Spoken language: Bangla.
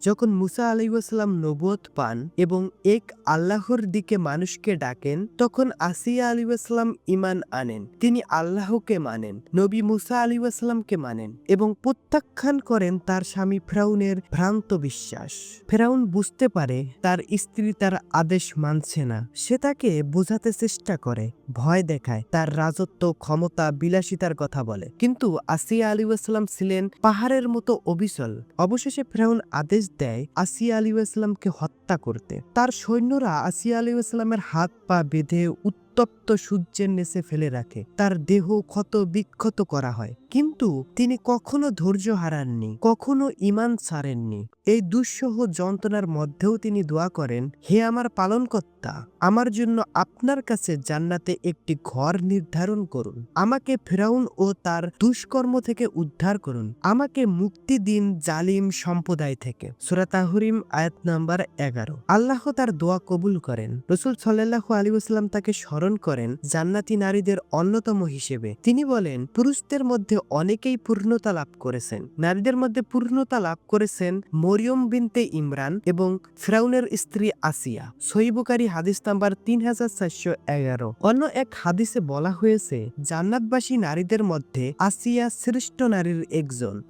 যখন মুসা আলাইসাল্লাম নবুয়ত পান এবং এক আল্লাহর দিকে মানুষকে ডাকেন, তখন আসিয়া আলিউসালাম ইমান আনেন। তিনি আল্লাহকে মানেন, নবী মুসা আলিউসালামকে মানেন এবং প্রত্যাখ্যান করেন তার স্বামী ফেরাউনের ভ্রান্ত বিশ্বাস। ফেরাউন বুঝতে পারে তার স্ত্রী তার আদেশ মানছে না। সে তাকে বোঝাতে চেষ্টা করে, ভয় দেখায়, তার রাজত্ব, ক্ষমতা, বিলাসিতার কথা বলে। কিন্তু আসিয়া আলিউসালাম ছিলেন পাহাড়ের মতো অবিচল। অবশেষে ফেরাউন আদেশ দেয় আসিয়া আলী আলিউসালামকে হত্যা করতে। তার সৈন্যরা আসিয়া আলী ইসলামের হাত পা বেঁধে উত্তপ্ত সূর্যের নেচে ফেলে রাখে। তার দেহ ক্ষত বিক্ষত করা হয়। কিন্তু তিনি কখনো ধৈর্য হারাননি, কখনো ইমান ছাড়েননি। এই দুঃসহ যন্ত্রণার মধ্যেও তিনি দোয়া করেন, হে আমার পালনকর্তা, আমার জন্য আপনার কাছে জান্নাতে একটি ঘর নির্ধারণ করুন। আমাকে ফেরাউন ও তার দুষ্কর্ম থেকে উদ্ধার করুন। আমাকে মুক্তি দিন জালিম সম্প্রদায় থেকে। সুরা তাহরিম, আয়াত নাম্বার এগারো। আল্লাহ তার দোয়া কবুল করেন। রসুল সাল্লাহ আলী তাকে স্মরণ করেন জান্নাতি নারীদের অন্যতম হিসেবে। তিনি বলেন, পুরুষদের মধ্যে অনেকেই পূর্ণতা লাভ করেছেন। নারীদের মধ্যে পূর্ণতা লাভ করেছেন মরিয়ম বিনতে ইমরান এবং ফ্রাউনের স্ত্রী আসিয়া। সহিবুকারী হাদিস নাম্বার তিন হাজার চারশো এগারো। অন্য এক হাদিসে বলা হয়েছে, জান্নাতবাসী নারীদের মধ্যে আসিয়া শ্রেষ্ঠ নারীর একজন।